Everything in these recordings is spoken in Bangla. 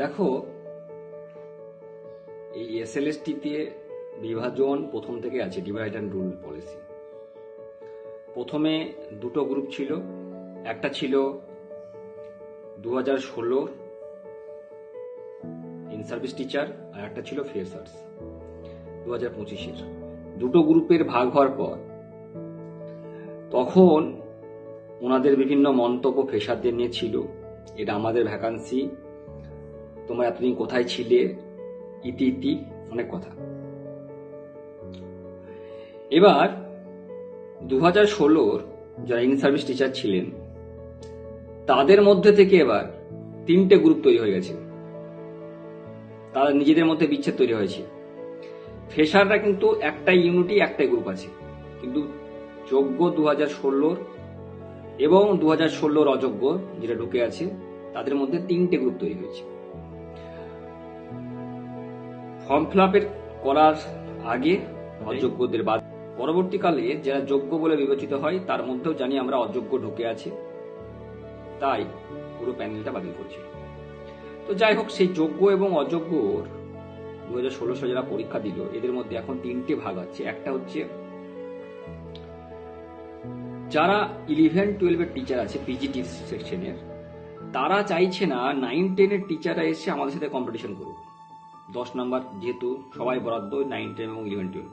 দেখো, এই এসএলএসটিতে বিভাজন প্রথম থেকে আছে ডিভাইড অ্যান্ড রুল পলিসি প্রথমে দুটো গ্রুপ ছিল, একটা ছিল দু হাজার ষোলোর ইন সার্ভিস টিচার আর একটা ছিল ফ্রেশার্স দু হাজার পঁচিশের। দুটো গ্রুপের ভাগ হওয়ার পর, তখন ওনাদের বিভিন্ন মন্তব্য ফ্রেশারদের নিয়ে ছিল, এটা আমাদের ভ্যাকান্সি তোমরা এতদিন কোথায় ছিলে? ইতি ইতি, অনেক কথা। এবার দু হাজার ষোলোর যারা ইন সার্ভিস টিচার ছিলেন, তাদের মধ্যে থেকে এবার তিনটে গ্রুপ তৈরি হয়ে গেছে। তাদের নিজেদের মধ্যে বিচ্ছেদ তৈরি হয়েছে। ফ্রেশাররা কিন্তু একটাই ইউনিটি, একটাই গ্রুপ আছে। কিন্তু যোগ্য দু হাজার ষোলোর এবং দু হাজার ষোলোর অযোগ্য যেটা ঢুকে আছে, তাদের মধ্যে তিনটে গ্রুপ তৈরি হয়েছে। ফর্ম ফিল করার আগে অযোগ্যদের বাদ। পরবর্তীকালে যারা যোগ্য বলে বিবেচিত হয়, তার মধ্যেও জানি আমরা অযোগ্য ঢুকে আছে। তাই পুরো প্যানেলটা বাতিল করছিল তো যাই হোক, সেই যোগ্য এবং অযোগ্যর দু হাজার ষোলো সালে যারা পরীক্ষা দিল, এদের মধ্যে এখন তিনটে ভাগ আছে। একটা হচ্ছে যারা ইলেভেন টুয়েলভের টিচার আছে পিজিটি সেকশনের তারা চাইছে না নাইন টেনের টিচাররা এসে আমাদের সাথে কম্পিটিশন করুক। দশ নাম্বার, যেহেতু সবাই বরাদ্দ নাইন টেন এবং ইলেভেন টুয়েলভ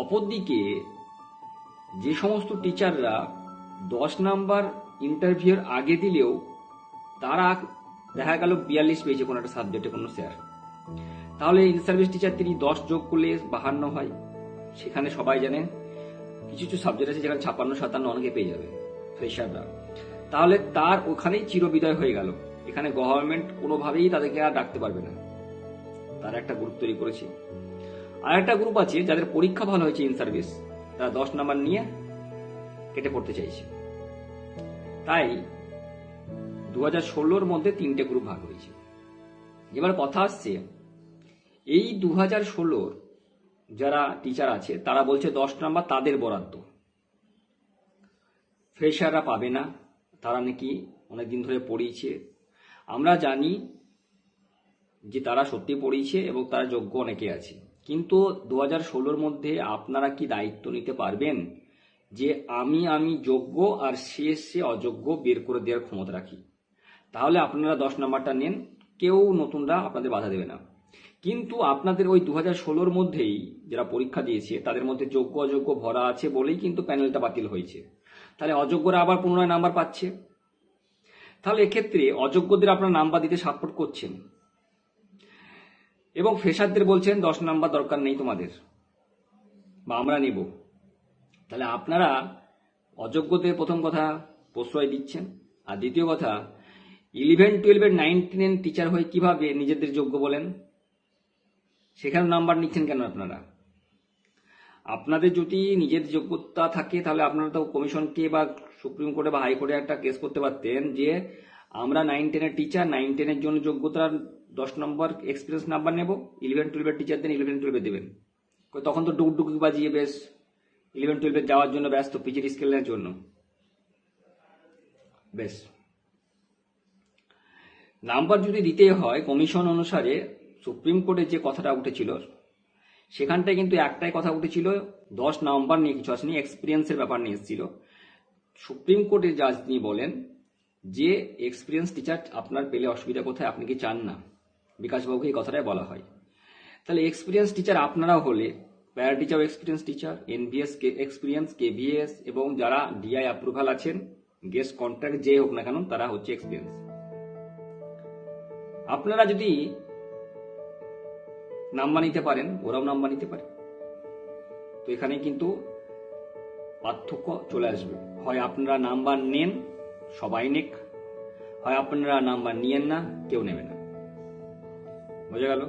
অপরদিকে, যে সমস্ত টিচাররা দশ নাম্বার ইন্টারভিউর আগে দিলেও, তারা দেখা গেল বিয়াল্লিশ পেয়েছে কোনো একটা সাবজেক্টে কোনো স্যার তাহলে ইন সার্ভিস টিচার তিনি দশ যোগ করলে বাহান্ন হয়। সেখানে সবাই জানেন, কিছু কিছু সাবজেক্ট আছে যেখানে ছাপ্পান্ন, সাতান্ন অনেকে পেয়ে যাবে ফ্রেশাররা তাহলে তার ওখানেই চিরবিদায় হয়ে গেল। এখানে গভর্নমেন্ট কোনোভাবেই তাদেরকে আর ডাকতে পারবে না। তার একটা গ্রুপ তৈরি করেছে। আর একটা গ্রুপ আছে যাদের পরীক্ষা ভালো হয়েছে ইন সার্ভিস তারা দশ নাম্বার নিয়ে কেটে পড়তে চাইছে। তাই দু হাজার ষোলোর মধ্যে তিনটে গ্রুপ ভাগ হয়েছে। এবার কথা আসছে, এই দু হাজার ষোলোর যারা টিচার আছে, তারা বলছে দশ নাম্বার তাদের বরাদ্দ। ফ্রেশাররা পাবে না। তারা নাকি অনেকদিন ধরে পড়িয়েছে। আমরা জানি যে তারা সত্যি পড়িয়েছে এবং তারা যোগ্য অনেকে আছে। কিন্তু দু হাজার ষোলোর মধ্যে আপনারা কি দায়িত্ব নিতে পারবেন? যে আমি আমি যোগ্য আর সে সে অযোগ্য বের করে দেওয়ার ক্ষমতা রাখি। তাহলে আপনারা দশ নাম্বারটা নেন, কেউ নতুনরা আপনাদের বাধা দেবে না। কিন্তু আপনাদের ওই দু হাজার ষোলোর মধ্যেই যারা পরীক্ষা দিয়েছে, তাদের মধ্যে যোগ্য, অযোগ্য ভরা আছে বলেই কিন্তু প্যানেলটা বাতিল হয়েছে। তাহলে অযোগ্যরা আবার পুনরায় নাম্বার পাচ্ছে? তাহলে এক্ষেত্রে অযোগ্যদের আপনারা নাম্বার দিতে সাপোর্ট করছেন। এবং ফ্রেশারদের বলছেন, দশ নাম্বার দরকার নেই তোমাদের। বা আমরা নেব। তাহলে আপনারা অযোগ্যদের প্রথম কথা প্রশ্রয় দিচ্ছেন। আর দ্বিতীয় কথা ইলেভেন টুয়েলভের নাইন টেন টিচার হয়ে কীভাবে নিজেদের যোগ্য বলেন? সেখানে নাম্বার নিচ্ছেন কেন আপনারা? আপনাদের যদি নিজের যোগ্যতা থাকে, তাহলে আপনারা তো কমিশনকে বা সুপ্রিম কোর্টে বা হাইকোর্টে একটা কেস করতে পারতেন যে, আমরা নাইন টেনের টিচার নাইন টেনের জন্য যোগ্যতার দশ নম্বর এক্সপিরিয়েন্স নাম্বার নেব ইলেভেন টুয়েলভের টিচার দেন ইলেভেন টুয়েলভে দেবেন। তখন তো ডুকডুকি বাজিয়ে বেশ ইলেভেন টুয়েলভে যাওয়ার জন্য ব্যস্ত পিজির স্কেলের জন্য। বেশ। নাম্বার যদি দিতে হয় কমিশন অনুসারে সুপ্রিম কোর্টে যে কথাটা উঠেছিল, সেখানটায় কিন্তু একটাই কথা উঠেছিল, দশ নাম্বার নিয়ে কিছু আসেনি এক্সপিরিয়েন্সের ব্যাপার নিয়ে এসেছিল। সুপ্রিম কোর্টের জাজ তিনি বলেন, যে এক্সপিরিয়েন্স টিচার আপনার পেলে অসুবিধা কোথায়? আপনি কি চান না? বিকাশবাবুকে এই কথাটাই বলা হয়। তাহলে এক্সপিরিয়েন্স টিচার আপনারা হলে para teacher experience teacher experience কে কেভিএস এবং যারা ডিআই অ্যাপ্রুভাল আছেন গেস্ট কন্ট্রাক্ট যে হোক না কেন, তারা হচ্ছে এক্সপিরিয়েন্স আপনারা যদি নাম্বার নিতে পারেন, ওরাও নাম্বার নিতে পারে। তো এখানে কিন্তু পার্থক্য চলে আসবে। হয় আপনারা নাম্বার নেন, সবাই নেক। হয় আপনারা নাম্বার নিয়েন না, কেউ নেবে না। বোঝা গেল?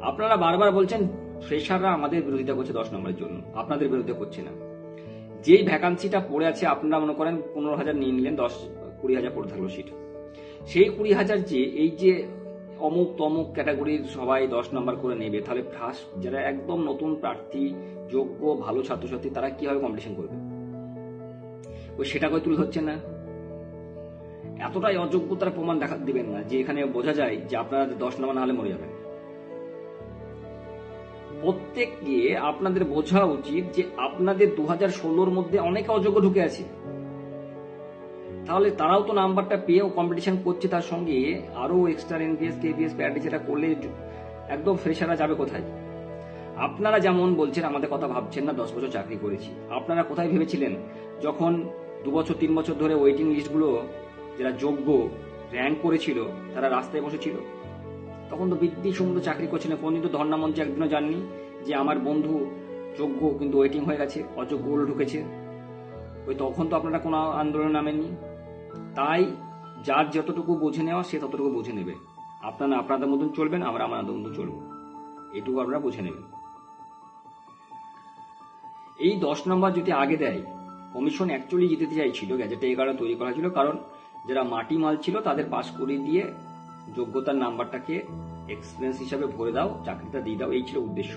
আপনারা বারবার বলছেন ফ্রেশাররা আমাদের বিরোধিতা করছে দশ নম্বরের জন্য। আপনাদের বিরুদ্ধে করছে না। যেই ভ্যাকান্সিটা পড়ে আছে, আপনারা মনে করেন পনেরো হাজার নিয়ে নিলেন, দশ, কুড়ি হাজার পড়ে থাকল সিট সেই কুড়ি হাজার যে, এই যে অমুক তমুক ক্যাটাগরির সবাই দশ নম্বর করে নেবে, তাহলে ফার্স্ট যারা একদম নতুন প্রার্থী, যোগ্য, ভালো ছাত্রছাত্রী, তারা কীভাবে কম্পিটিশন করবে? ওই সেটা করে তুলে ধরছে না? এতটাই অযোগ্যতার প্রমাণ দেখা দিবেন না, যে এখানে বোঝা যায় যে আপনারা দশ নম্বর না হলে মরে যাবেন। প্রত্যেককে আপনাদের বোঝা উচিত যে আপনাদের দু হাজার ষোলোর মধ্যে অনেকে অযোগ্য ঢুকে আছে। তাহলে তারাও তো নাম্বারটা পেয়েও কম্পিটিশন করছে তার সঙ্গে আরও এক্সট্রা এনপিএস কেপিএস প্যাডি যেটা করলে একদম ফ্রেশাররা যাবে কোথায়? আপনারা যেমন বলছেন, আমাদের কথা ভাবছেন না, দশ বছর চাকরি করেছি। আপনারা কোথায় ভেবেছিলেন যখন দু বছর, তিন বছর ধরে ওয়েটিং লিস্টগুলো যারা যোগ্য র্যাঙ্ক করেছিল, তারা রাস্তায় বসেছিল? তখন তো বৃদ্ধি সমুদ্র চাকরি করছিলেন কোনদিন তো ধর্ণা একদিনও যাননি যে আমার বন্ধু যোগ্য কিন্তু ওয়েটিং হয়ে গেছে অযোগ্যগুলো ঢুকেছে। ওই তখন তো আপনারা কোনো আন্দোলনে নামেননি। তাই যার যতটুকু বুঝে নেওয়া, সে ততটুকু বুঝে নেবে। আপনারা আপনাদের মতন চলবেন, আমরা আমাদের মতন চলবো। এটুকু আপনারা বুঝে নেবেন। এই দশ নম্বর যদি আগে দেয়, কমিশন অ্যাকচুয়ালি জিতেতে চাইছিল, গ্যাজেটে কারণে তৈরি করা ছিল কারণ যারা মাটি মাল ছিল তাদের পাস করিয়ে দিয়ে যোগ্যতার নাম্বারটাকে এক্সপিরিয়েন্স হিসাবে ভরে দাও, চাকরিটা দিয়ে দাও, এই ছিল উদ্দেশ্য।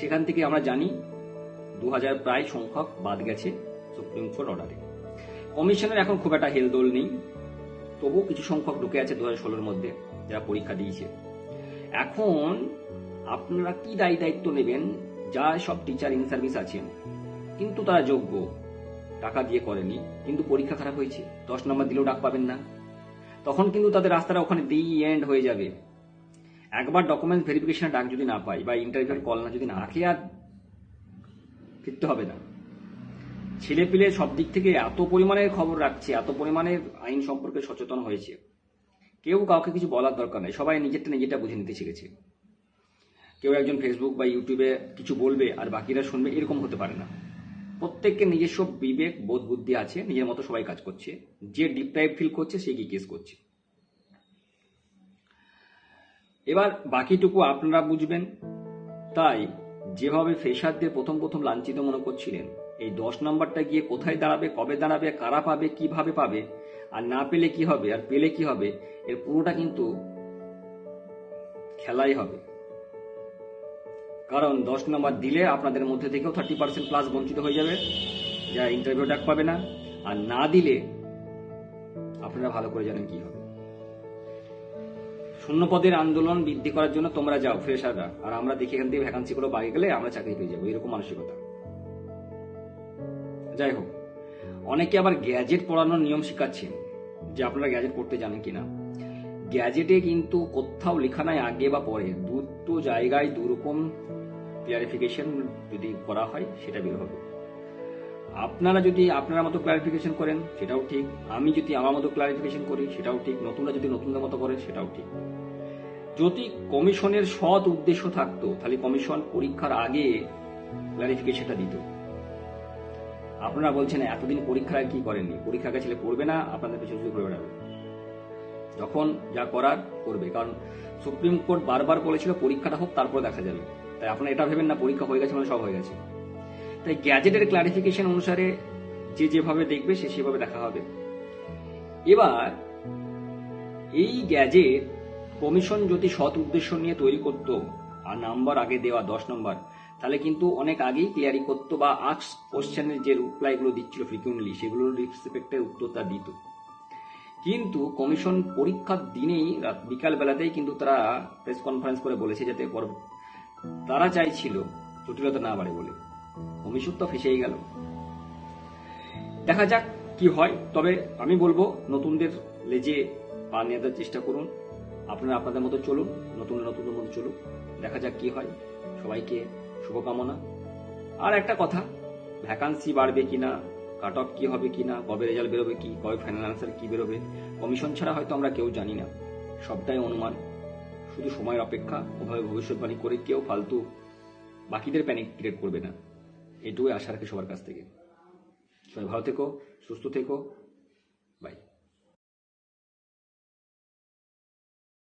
সেখান থেকে আমরা জানি দু হাজার প্রায় সংখ্যক বাদ গেছে সুপ্রিম কোর্ট অর্ডারে কমিশনের এখন খুব একটা হেলদোল নেই তবু কিছু সংখ্যক ঢুকে আছে দু হাজার ষোলোর মধ্যে, যারা পরীক্ষা দিয়েছে। এখন আপনারা কি দায়ী দায়িত্ব নেবেন? যা সব টিচার ইন সার্ভিস আছেন, কিন্তু তারা যোগ্য, টাকা দিয়ে করেনি, কিন্তু পরীক্ষা খারাপ হয়েছে, দশ নম্বর দিলেও ডাক পাবেন না। তখন কিন্তু তাদের রাস্তাটা ওখানে দি এন্ড হয়ে যাবে। একবার ডকুমেন্ট ভেরিফিকেশনের ডাক যদি না পাই বা ইন্টারভিউর কল না যদি না রাখি, আর ফিরতে হবে না। ছেলে পিলে সব দিক থেকে এত পরিমাণের খবর রাখছে, এত পরিমাণের আইন সম্পর্কে সচেতন হয়েছে। কেউ কাউকে কিছু বলার দরকার নেই, সবাই নিজেরটা নিজেরটা বুঝে নিতে শিখেছে। কেউ একজন ফেসবুক বা ইউটিউবে কিছু বলবে আর বাকিরা শুনবে, এরকম হতে পারে না। প্রত্যেককে নিজস্ব বিবেক, বোধ বুদ্ধি আছে, নিজের মতো সবাই কাজ করছে। যে ডিপ টাইপ ফিল করছে, সে কি কেস করছে? এবার বাকিটুকু আপনারা বুঝবেন। তাই যেভাবে ফ্রেশারদের প্রথম প্রথম লাঞ্ছিত মনে করছিলেন, এই দশ নাম্বারটা গিয়ে কোথায় দাঁড়াবে, কবে দাঁড়াবে, কারা পাবে, কীভাবে পাবে, আর না পেলে কি হবে, আর পেলে কি হবে, এর পুরোটা কিন্তু খেলাই হবে। কারণ দশ নম্বর দিলে আপনাদের মধ্যে থেকেও থার্টি পার্সেন্ট প্লাস বঞ্চিত হয়ে যাবে যা ইন্টারভিউ ডাক পাবে না। আর না দিলে আপনারা ভালো করে জানেন কি হবে। শূন্য পদের আন্দোলন বৃদ্ধি করার জন্য তোমরা যাও, ফ্রেশাররা। আর আমরা দেখি এখান থেকে ভ্যাকান্সি গুলো বাড়িয়ে গেলে আমরা চাকরি পেয়ে যাব, এরকম মানসিকতা। যাই হোক, অনেকে আবার গ্যাজেট পড়ানোর নিয়ম শিখাচ্ছেন, যে আপনারা গ্যাজেট পড়তে জানেন কিনা। গ্যাজেটে কিন্তু কোথাও লেখা নাই আগে বা পরে। দুটো জায়গায় দুরকম ক্লারিফিকেশন যদি করা হয়, সেটা বের হবে। আপনারা যদি আপনার মতো ক্লারিফিকেশন করেন, সেটাও ঠিক। আমি যদি আমার মতো ক্লারিফিকেশন করি, সেটাও ঠিক। নতুনরা যদি নতুনদের মতো করে, সেটাও ঠিক। যদি কমিশনের সৎ উদ্দেশ্য থাকতো, তাহলে কমিশন পরীক্ষার আগে ক্লারিফিকেশনটা দিত। আপনারা বলছেন, এতদিন পরীক্ষায় কি করেননি? পরীক্ষা ছেলে পড়বে না, আপনাদের পেছনে শুধু ঘুরে বেড়াবে। যখন যা করার, করবে। কারণ সুপ্রিম কোর্ট বারবার বলেছিল, পরীক্ষাটা হোক, তারপর দেখা যাবে। তাই আপনারা এটা ভেবেন না, পরীক্ষা হয়ে গেছে মানে সব হয়ে গেছে। তাই গ্যাজেটের ক্লারিফিকেশন অনুসারে যে যেভাবে দেখবে, সে সেভাবে দেখা হবে। এবার, এই গ্যাজেট কমিশন যদি সৎ উদ্দেশ্য নিয়ে তৈরি করত আর নাম্বার আগে দেওয়া দশ নম্বর, তাহলে কিন্তু অনেক আগেই ক্লিয়ারি করতো বা আক্স কোশ্চেনের যে রিপ্লাইগুলো দিচ্ছিল ফ্রিকুয়েন্টলি সেগুলোর রিসপেক্টের উত্তরটা দিত। কিন্তু কমিশন পরীক্ষার দিনেই রাত বিকাল বেলাতেই কিন্তু তারা প্রেস কনফারেন্স করে বলেছে যাতে তারা চাইছিল জটিলতা না বাড়ে বলে। কমিশন তো ফেসেই গেল। দেখা যাক কি হয়, তবে আমি বলব নতুনদের লেজে পা নিয়ে চেষ্টা করুন। আপনারা আপনাদের মতো চলুন নতুন নতুনদের মতো চলুন, দেখা যাক কি হয়। সবাইকে শুভকামনা। আর একটা কথা ভ্যাকান্সি বাড়বে কিনা কাট অফ কি হবে কি না কবে রেজাল্ট বেরোবে কি, কবে ফাইনাল আনসার কি বেরোবে কমিশন ছাড়া হয়তো আমরা কেউ জানি না। সবটাই অনুমান। শুধু সময়ের অপেক্ষা, ওভাবে ভবিষ্যৎবাণী করে কেউ ফালতু বাকিদের প্যানিক ক্রিয়েট করবে না। এটুকুই আশা রাখি সবার কাছ থেকে। সবাই ভালো থেকো, সুস্থ থেকো। বাই